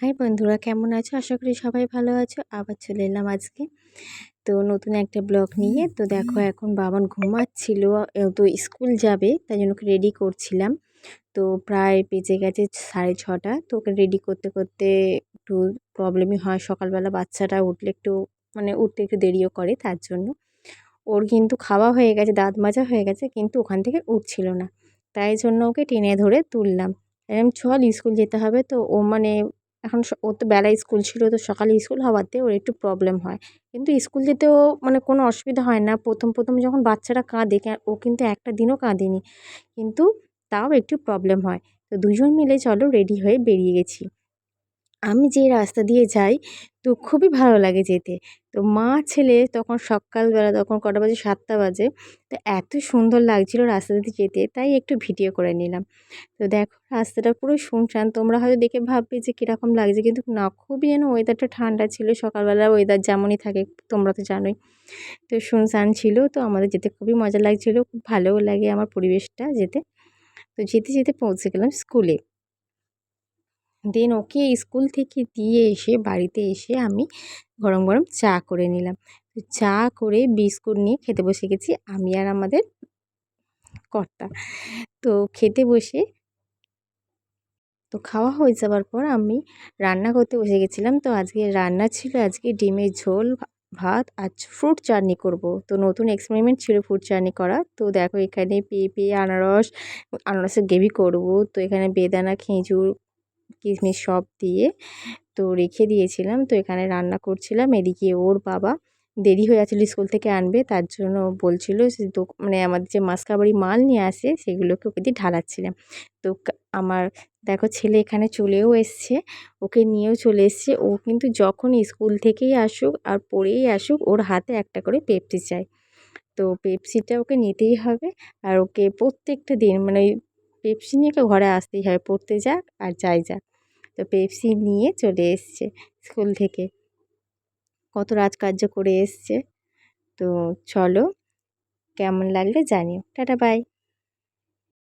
High বন্ধুরা, কেমন আছো? আশা করি সবাই ভালো আছো। আবার চলে এলাম আজকে। তো নতুন একটা ব্লগ নিয়ে। তো দেখো, এখন বাবান ঘুমাচ্ছিল। তো স্কুল যাবে, তাই জন্য ওকে রেডি করছিলাম। তো প্রায় বেজে গেছে সাড়ে ছটা। তো ওকে রেডি করতে করতে একটু প্রবলেমই হয়। সকালবেলা বাচ্চাটা উঠলে একটু মানে উঠতে একটু দেরিও করে তার জন্য। ওর কিন্তু খাওয়া হয়ে গেছে, দাঁত মাজা হয়ে গেছে, কিন্তু ওখান থেকে উঠছিল না। তাই জন্য ওকে টেনে ধরে তুললাম। এরকম চল, স্কুল যেতে হবে। তো ও মানে এখন ও তো বেলা স্কুল ছিল তো সকালে স্কুল হওয়াতে ওর একটু প্রবলেম হয়। কিন্তু স্কুল যেতেও মানে কোনো অসুবিধা হয় না। প্রথম প্রথম যখন বাচ্চারা কাঁদে ও কিন্তু একটা দিনও কাঁদেনি। কিন্তু তাও একটু প্রবলেম হয়। তো দুজন মিলে চলো রেডি হয়ে বেরিয়ে গেছি। আমি যে রাস্তা দিয়ে যাই, তো খুবই ভালো লাগে যেতে। তো মা, ছেলে তখন সকালবেলা তখন কটা বাজে? সাতটা বাজে। তো এত সুন্দর লাগছিল রাস্তা দিয়ে যেতে, তাই একটু ভিডিও করে নিলাম। তো দেখো রাস্তাটা পুরো শুনশান তোমরা হয়তো দেখে ভাববে যে কীরকম লাগছে, কিন্তু না, খুবই যেন ওয়েদারটা ঠান্ডা ছিল। সকালবেলা ওয়েদার যেমনই থাকে, তোমরা তো জানোই। তো শুনশান ছিল, তো আমাদের যেতে খুবই মজা লাগছিল। খুব ভালোও লাগে আমার পরিবেশটা যেতে। তো যেতে যেতে পৌঁছে গেলাম স্কুলে। দেন ওকে স্কুল থেকে দিয়ে এসে বাড়িতে এসে আমি গরম গরম চা করে নিলাম। চা করে বিস্কুট নিয়ে খেতে বসে গেছি আমি আর আমাদের কর্তা। তো খেতে বসে তো খাওয়া হয়ে যাওয়ার পর আমি রান্না করতে বসে গেছিলাম। তো আজকে রান্না ছিল আজকে ডিমের ঝোল ভাত আর ফ্রুট চাটনি করব। তো নতুন এক্সপেরিমেন্ট ছিল ফ্রুট চাটনি করা। তো দেখো এখানে পেঁপে, আনারস, আনারসের গ্রেভি করব। তো এখানে বেদানা, খেজুর কিশমিশ সব দিয়ে তো রেখে দিয়েছিলাম। তো এখানে রান্না করছিলাম। এদিকে ওর বাবা দেরি হয়ে যাচ্ছিল স্কুল থেকে আনবে, তার জন্য বলছিল মানে আমাদের যে মাসকাবাড়ি মাল নিয়ে আসে, সেগুলোকে ওকে দিয়ে ঢালাচ্ছিলাম। তো আমার দেখো ছেলে এখানে চলেও এসছে। ওকে নিয়েও চলে এসছে। ও কিন্তু যখন স্কুল থেকেই আসুক আর পড়েই আসুক, ওর হাতে একটা করে পেপসি চাই। তো পেপসিটা ওকে নিতেই হবে। আর ওকে প্রত্যেকটা দিন মানে পেপসি নিয়ে তো ঘরে আসতেই হয় পড়তে যাক আর যাই যাক। তো পেপসি নিয়ে চলে এসছে স্কুল থেকে। কত রাজকার্য করে এসছে। তো চলো, কেমন লাগলে জানিও। Tata bye